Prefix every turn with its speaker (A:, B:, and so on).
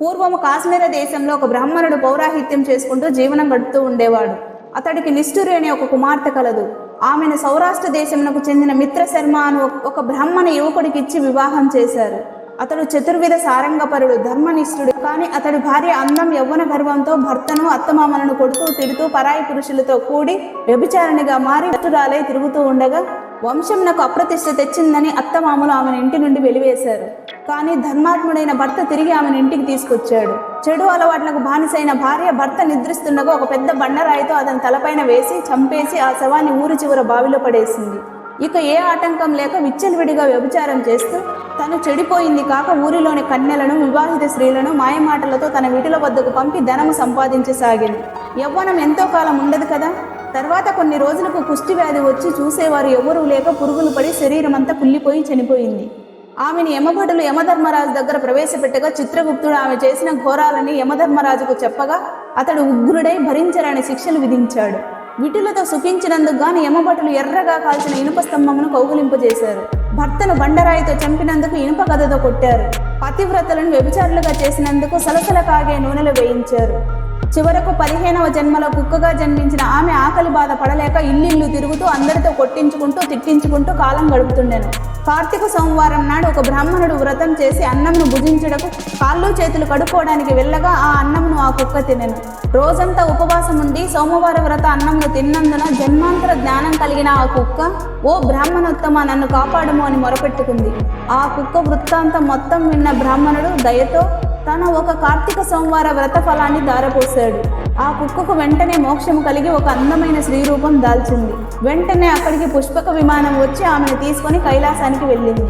A: పూర్వము కాశ్మీర దేశంలో ఒక బ్రాహ్మణుడు పౌరాహిత్యం చేసుకుంటూ జీవనం గడుపుతూ ఉండేవాడు. అతడికి నిష్ఠురి అనే ఒక కుమార్తె కలదు. ఆమెను సౌరాష్ట్ర దేశమునకు చెందిన మిత్ర శర్మ అను ఒక బ్రాహ్మణ యువకుడికి ఇచ్చి వివాహం చేశారు. అతడు చతుర్విధ సారంగపరుడు ధర్మనిష్ఠుడు. కానీ అతడి భార్య అందం యవ్వన గర్వంతో భర్తను అత్తమామలను కొడుతూ తిడుతూ పరాయి పురుషులతో కూడి వ్యభిచారణిగా మారి భక్తురాలై తిరుగుతూ ఉండగా వంశంనకు అప్రతిష్ట తెచ్చిందని అత్తమామలు ఆమెను ఇంటి నుండి వెలివేశారు. కానీ ధర్మాత్ముడైన భర్త తిరిగి ఆమెను ఇంటికి తీసుకొచ్చాడు. చెడు అలవాట్లకు బానిసైన భార్య భర్త నిద్రిస్తుండగా ఒక పెద్ద బండరాయితో అతని తలపైన వేసి చంపేసి ఆ శవాన్ని ఊరి చివర బావిలో పడేసింది. ఇక ఏ ఆటంకం లేక విచ్చలవిడిగా వ్యభిచారం చేస్తూ తను చెడిపోయింది కాక ఊరిలోని కన్యలను వివాహిత స్త్రీలను మాయమాటలతో తన విటుల వద్దకు పంపి ధనము సంపాదించసాగింది. యవ్వనం ఎంతో కాలం ఉండదు కదా? తర్వాత కొన్ని రోజులకు కుష్టి వ్యాధి వచ్చి చూసేవారు ఎవరూ లేక పురుగులు పడి శరీరం అంతా కుళ్ళిపోయి చనిపోయింది. ఆమెను యమభటులు యమధర్మరాజు దగ్గర ప్రవేశపెట్టగా చిత్రగుప్తుడు ఆమె చేసిన ఘోరాలని యమధర్మరాజుకు చెప్పగా అతడు ఉగ్రుడై భరించరాని శిక్షలు విధించాడు. విటులతో సుఖించినందుకు గాను యమభటులు ఎర్రగా కాల్చిన ఇనుప స్తంభమును కౌగులింపజేశారు. భర్తను బండరాయితో చంపినందుకు ఇనుప గదతో కొట్టారు. పతివ్రతలను వ్యభిచారులుగా చేసినందుకు సలసల కాగే నూనెలు వేయించారు. చివరకు పదిహేనవ జన్మలో కుక్కగా జన్మించిన ఆమె ఆకలి బాధ పడలేక ఇల్లిల్లు తిరుగుతూ అందరితో కొట్టించుకుంటూ తిట్టించుకుంటూ కాలం గడుపుతుండెను. కార్తీక సోమవారం నాడు ఒక బ్రాహ్మణుడు వ్రతం చేసి అన్నంను భుజించుటకు కాళ్ళు చేతులు కడుక్కోవడానికి వెళ్ళగా ఆ అన్నం ఆ కుక్క తినెను. రోజంతా ఉపవాసం ఉండి సోమవార వ్రత అన్నంలో తిన్నందున జన్మాంతర జ్ఞానం కలిగిన ఆ కుక్క ఓ బ్రాహ్మణోత్తమ నన్ను కాపాడము అని మొరపెట్టుకుంది. ఆ కుక్క వృత్తాంతం మొత్తం విన్న బ్రాహ్మణుడు దయతో తన ఒక కార్తీక సోమవార వ్రత ఫలాన్ని దారపోశాడు. ఆ కుక్కకు వెంటనే మోక్షము కలిగి ఒక అందమైన స్త్రీరూపం దాల్చింది. వెంటనే అక్కడికి పుష్పక విమానం వచ్చి ఆమెను తీసుకొని కైలాసానికి వెళ్ళింది.